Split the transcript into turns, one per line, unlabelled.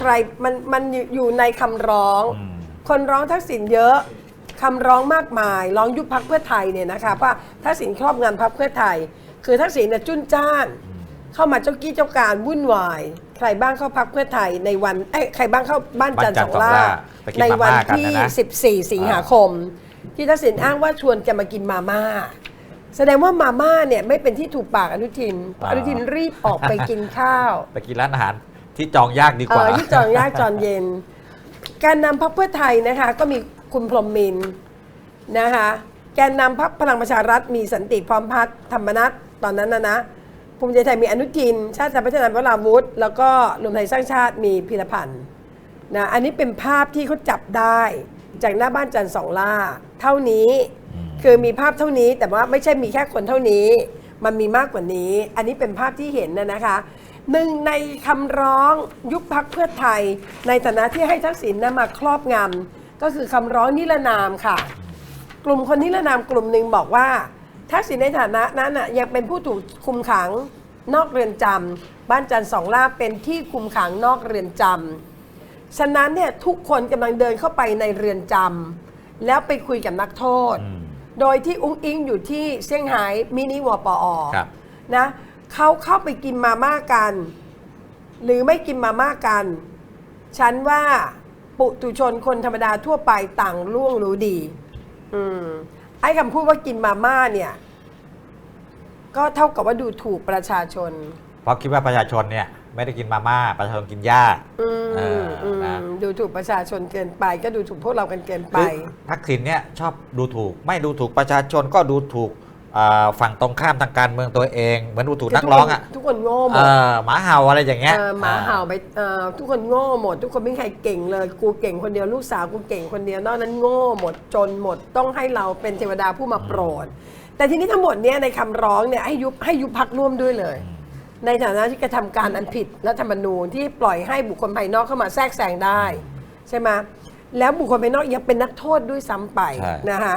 ใครมันมันอยู่อยู่ในคำร้อง
อืม
คนร้องทักษิณเยอะคำร้องมากมาย ร้องยุบพักเพื่อไทยเนี่ยนะคะว่าทักษิณครอบงำพักเพื่อไทย คือทักษิณเนี่ยจุนจ้าน เข้ามาเจ้ากี้เจ้าการวุ่นวาย ใครบ้างเข้าพักเพื่อไทยในวันเอ้ยใครบ้างเข้าบ้านจันทร์สองล่า
ไปกิน
ใน
มา
วั
ม่ากัน
ที่
นะนะ
14 สิงหาคม ที่ทักษิณอ้างว่าชวนแกมากินมาม่า แสดงว่ามาม่าเนี่ยไม่เป็นที่ถูกปากอนุทิน
อ่า
อนุทินรีบออกไปกินข้าว
ไปกินร้านอาหาร ที่จองยากดีกว่า
อที่จองยากจอนเย็น การนำพักเพื่อไทยนะคะ ก็มีคุณพรหมมินนะคะแกนนำพักพลังประชารัฐมีสันติพร้อมพัฒน์ธรรมนัฐตอนนั้นนะนะภูมิใจไทยมีอนุทิน ชาติพัฒนาวราวุธแล้วก็รวมไทยสร้างชาติมีพิรพันธ์นะอันนี้เป็นภาพที่เขาจับได้จากหน้าบ้านจันทร์สองล่า เท่านี้คือมีภาพเท่านี้แต่ว่าไม่ใช่มีแค่คนเท่านี้ มันมีมากกว่านี้ อันนี้เป็นภาพที่เห็นนะนะคะ หนึ่งในคำร้องยุบพักเพื่อไทย ในฐานะที่ให้ทักษิณนะมาครอบงำก็คือคำร้องนิรนามค่ะ กลุ่มคนนิรนามกลุ่มหนึ่งบอกว่า ทักษิณในฐานะนั้นน่ะยังเป็นผู้ถูกคุมขังนอกเรือนจำบ้านจันทร์สองล่าเป็นที่คุมขังนอกเรือนจำฉะนั้นเนี่ยทุกคนกำลังเดินเข้าไปในเรือนจำแล้วไปคุยกับนักโทษ
อืม
โดยที่อุ้งอิงอยู่ที่เซี่ยงไฮ้มินิวปอ
ครับ
นะ เขาเข้าไปกินมาม่ากัน หรือไม่กินมาม่ากัน ฉันว่าปุตุชนคนธรรมดาทั่วไปต่างล่วงรู้ดี อืมไอ้คำพูดว่ากินมาม่าเนี่ย ก็เท่ากับว่าดูถูกประชาชน
เพราะคิดว่าประชาชนเนี่ย ไม่ได้กินมาม่าประชาชนกินหญ้า
อืม
เอออื
ม
นะ
ดูถูกประชาชนเกินไป ก็ดูถูกพวกเรากันเกินไป
คือทักษิณเนี่ยชอบดูถูก ไม่ดูถูกประชาชนก็ดูถูก อ่าฝั่งตรงข้ามทางการเมืองตัวเอง เหมือนดูถูกนักร้องอะ
ทุกคนโง่หม
เอ
ด
อหมาเห่าอะไรอย่างเงี้ย
เออหมาเห่าไปเอ่อทุกคนโง่หมด ทุกคนไม่มีใครเก่งเลย กูเก่งคนเดียวลูกสาวกูเก่งคนเดียวนอกนั้นโง่หมดจนหมดต้องให้เราเป็นเทวดาผู้มาโปรด แต่ทีนี้ทั้งหมดเนี่ยในคำร้องเนี่ยให้ยุบให้ยุบพักร่วมด้วยเลย ในฐานะที่กระทำการอันผิดรัฐธรรมนูญที่ปล่อยให้บุคคลภายนอกเข้ามาแทรกแซงได้ ใช่ไหมแล้วบุคคลภายนอกยังเป็นนักโทษด้วยซ้ำไป
ใช่
นะคะ